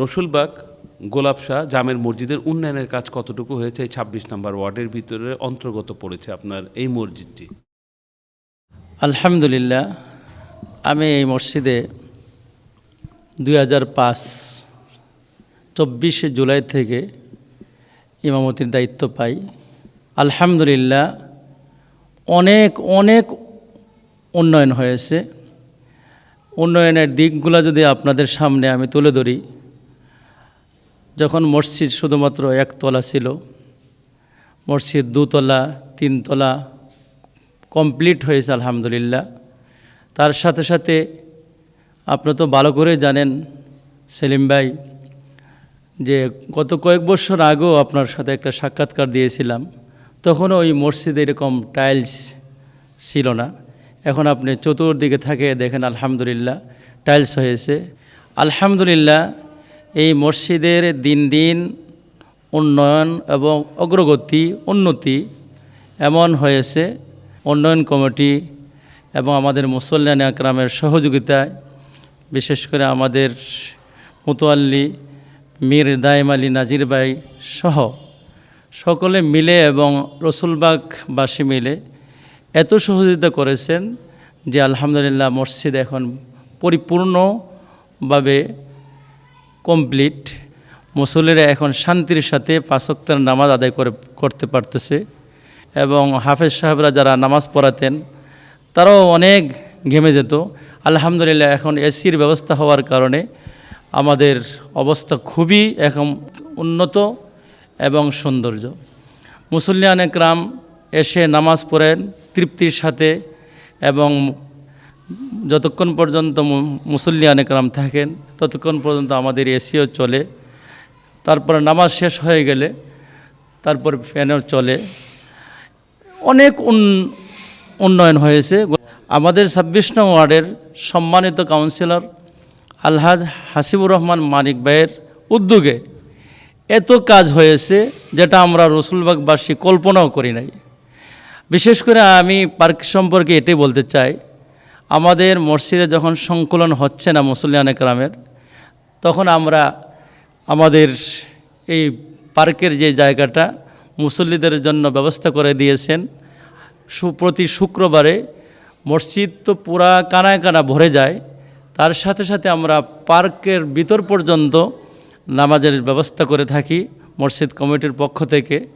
রসুলবাগ গোলাপশাহ জামের মসজিদের উন্নয়নের কাজ কতটুকু হয়েছে এই ছাব্বিশ নম্বর ওয়ার্ডের ভিতরে অন্তর্গত পড়েছে আপনার এই মসজিদটি? আলহামদুলিল্লাহ, আমি এই মসজিদে দুই হাজার পাঁচ চব্বিশে জুলাই থেকে ইমামতির দায়িত্ব পাই। আলহামদুলিল্লাহ, অনেক অনেক উন্নয়ন হয়েছে। উন্নয়নের দিকগুলো যদি আপনাদের সামনে আমি তুলে ধরি যখন মসজিদ শুধুমাত্র একতলা ছিল, মসজিদ দুতলা, তিনতলা কমপ্লিট হয়েছে আলহামদুলিল্লাহ। তার সাথে সাথে আপনি তো ভালো করে জানেন সেলিম ভাই, যে গত কয়েক বছর আগেও আপনার সাথে একটা সাক্ষাৎকার দিয়েছিলাম। তখনও ওই মসজিদে এরকম টাইলস ছিল না। এখন আপনি চতুর্দিকে থাকে দেখেন আলহামদুলিল্লাহ টাইলস হয়েছে। আলহামদুলিল্লাহ এই মসজিদের দিন দিন উন্নয়ন এবং অগ্রগতি, উন্নতি এমন হয়েছে। উন্নয়ন কমিটি এবং আমাদের মুসল্লান আকরামের সহযোগিতায়, বিশেষ করে আমাদের মুতোয়াল্লি, মীর দাইম আলী নাজির ভাই সহ সকলে মিলে এবং রসুলবাগবাসী মিলে এত সহযোগিতা করেছেন যে আলহামদুলিল্লাহ মসজিদ এখন পরিপূর্ণভাবে কমপ্লিট মুসল্লিরা এখন শান্তির সাথে পাঁচক্তার নামাজ আদায় করে, করতে পারতেছে। এবং হাফেজ সাহেবরা যারা নামাজ পড়াতেন, তারাও অনেক ঘেমে যেত। আলহামদুলিল্লাহ, এখন এসির ব্যবস্থা হওয়ার কারণে আমাদের অবস্থা খুবই এখন উন্নত এবং সৌন্দর্য। মুসল্লিয়ান একরাম এসে নামাজ পড়েন তৃপ্তির সাথে এবং যতক্ষণ পর্যন্ত মুসল্লিয়ান একরাম থাকেন, ততক্ষণ পর্যন্ত আমাদের এসিও চলে। তারপরে নামাজ শেষ হয়ে গেলে, তারপর ফ্যানও চলে। অনেক উন- উন্নয়ন হয়েছে। আমাদের ছাব্বিশ নং ওয়ার্ডের সম্মানিত কাউন্সিলর আলহাজ হাসিবুর রহমান মানিক ভাইয়ের উদ্যোগে এত কাজ হয়েছে যেটা আমরা রসুলবাগবাসী কল্পনাও করি নাই। বিশেষ করে আমি পার্ক সম্পর্কে এটাই বলতে চাই আমাদের মসজিদে যখন সংকলন হচ্ছে না মুসলিয়ান একরামের তখন আমরা আমাদের এই পার্কের যে জায়গাটা মুসল্লিদের জন্য ব্যবস্থা করে দিয়েছেন। সু- প্রতি শুক্রবারে মসজিদ তো পুরা কানায় কানা ভরে যায়। তার সাথে সাথে আমরা পার্কের ভিতর পর্যন্ত নামাজের ব্যবস্থা করে থাকি মসজিদ কমিটির পক্ষ থেকে।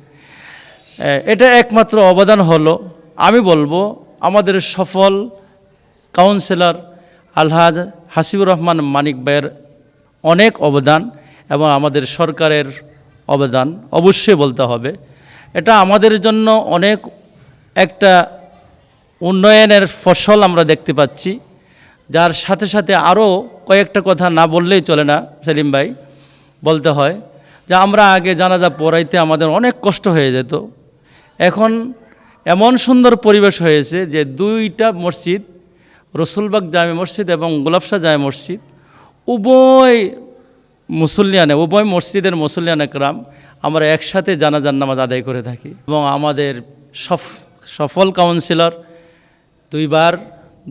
এটা একমাত্র অবদান হলো। আমি বলব, আমাদের সফল কাউন্সিলর আলহাজ হাসিবুর রহমান মানিক ভাইয়ের অনেক অবদান এবং আমাদের সরকারের অবদান অবশ্যই বলতে হবে। এটা আমাদের জন্য অনেক একটা উন্নয়নের ফসল আমরা দেখতে পাচ্ছি। যার সাথে সাথে আরও কয়েকটা কথা না বললেই চলে না, সেলিম ভাই, বলতে হয় যে আমরা আগে জানাজা পড়াইতে আমাদের অনেক কষ্ট হয়ে যেত। এখন এমন সুন্দর পরিবেশ হয়েছে যে দুইটা মসজিদ রসুলবাগ জামে মসজিদ এবং গোলাপশাহ জামে মসজিদ, উভয় মুসল্লিয়ানে, উভয় মসজিদের মুসল্লিয়ান একরাম আমরা একসাথে জানাজার নামাজ আদায় করে থাকি এবং আমাদের সফ, সফল কাউন্সিলর দুইবার,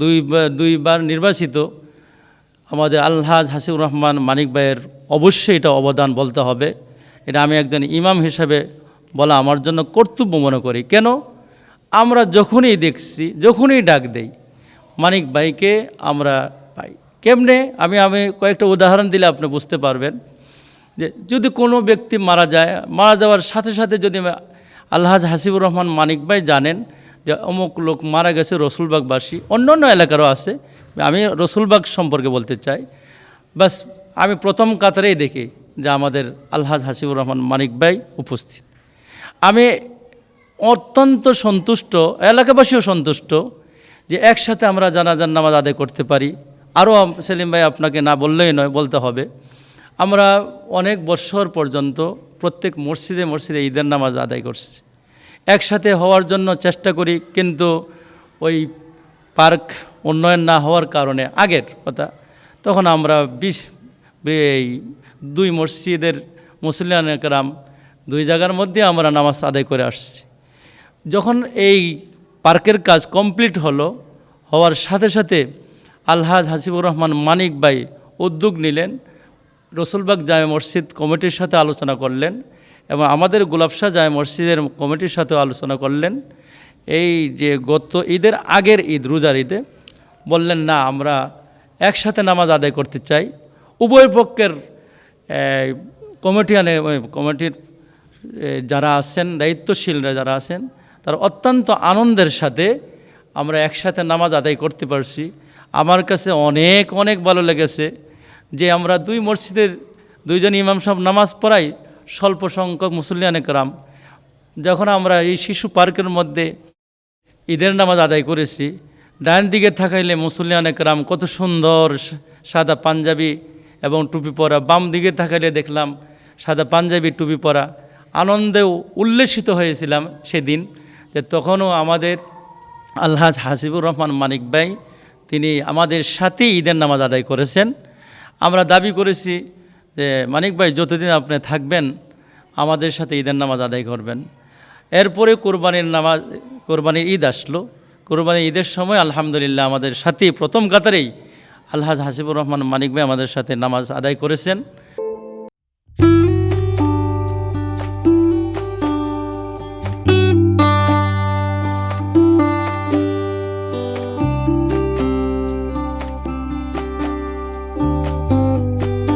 দুই, দুইবার নির্বাচিত আমাদের আলহাজ হাসিবুর রহমান মানিক ভাইয়ের অবশ্যই এটা অবদান বলতে হবে। এটা আমি একজন ইমাম হিসাবে বলা আমার জন্য কর্তব্য মনে করি। কেন? আমরা যখনই দেখছি, যখনই ডাক দেই মানিক ভাইকে আমরা পাই। কেমনে? আমি আমি কয়েকটা উদাহরণ দিলে আপনি বুঝতে পারবেন যে যদি কোনো ব্যক্তি মারা যায়, মারা যাওয়ার সাথে সাথে যদি আলহাজ হাসিবুর রহমান মানিক ভাই জানেন যে অমুক লোক মারা গেছে রসুলবাগবাসী, অন্য অন্য এলাকারও আছে, আমি রসুলবাগ সম্পর্কে বলতে চাই। বাস আমি প্রথম কাতারেই দেখি যে আমাদের আলহাজ হাসিবুর রহমান মানিক ভাই উপস্থিত। আমি অত্যন্ত সন্তুষ্ট, এলাকাবাসীও সন্তুষ্ট যে একসাথে আমরা জানাজার নামাজ আদায় করতে পারি। আরও সেলিম ভাই আপনাকে না বললেই নয়, বলতে হবে। আমরা অনেক বৎসর পর্যন্ত প্রত্যেক মসজিদে মসজিদে ঈদের নামাজ আদায় করছি। একসাথে হওয়ার জন্য চেষ্টা করি, কিন্তু ওই পার্ক উন্নয়ন না হওয়ার কারণে, আগের কথা, তখন আমরা বিশ এই দুই মসজিদের মুসলিয়ান একরাম দুই জায়গার মধ্যে আমরা নামাজ আদায় করে আসছি। যখন এই পার্কের কাজ কমপ্লিট হলো, হওয়ার সাথে সাথে আলহাজ হাসিবুর রহমান মানিক ভাই উদ্যোগ নিলেন, রসুলবাগ জামে মসজিদ কমিটির সাথে আলোচনা করলেন এবং আমাদের গোলাপশাহ জামে মসজিদের কমিটির সাথেও আলোচনা করলেন। এই যে গত ঈদের আগের ঈদ, রোজার ঈদে বললেন, না, আমরা একসাথে নামাজ আদায় করতে চাই। উভয় পক্ষের কমিটিয়ানে ওই কমিটির যারা আছেন, দায়িত্বশীলরা যারা আছেন তারা অত্যন্ত আনন্দের সাথে আমরা একসাথে নামাজ আদায় করতে পারছি। আমার কাছে অনেক অনেক ভালো লেগেছে যে আমরা দুই মসজিদের দুইজন ইমাম সাহেব নামাজ পড়াই স্বল্প সংখ্যক মুসল্লিয়ানে কারাম যখন আমরা এই শিশু পার্কের মধ্যে ঈদের নামাজ আদায় করেছি, ডান দিকে থাকাইলে মুসলিয়ান একরাম কত সুন্দর সাদা পাঞ্জাবি এবং টুপি পরা, বাম দিকে থাকাইলে দেখলাম সাদা পাঞ্জাবি, টুপি পরা। আনন্দেও উল্লেসিত হয়েছিলাম সেদিন। যে তখনও আমাদের আলহাজ হাসিবুর রহমান মানিক ভাই, তিনি আমাদের সাথে ঈদের নামাজ আদায় করেছেন। আমরা দাবি করেছি যে, মানিক ভাই, যতদিন আপনি থাকবেন, আমাদের সাথে ঈদের নামাজ আদায় করবেন। এরপরে কোরবানির নামাজ, কোরবানির ঈদ আসলো। কোরবানির ঈদের সময় আলহামদুলিল্লাহ আমাদের সাথে প্রথম কাতারেই আলহাজ হাসিবুর রহমান মানিক ভাই আমাদের সাথে নামাজ আদায় করেছেন।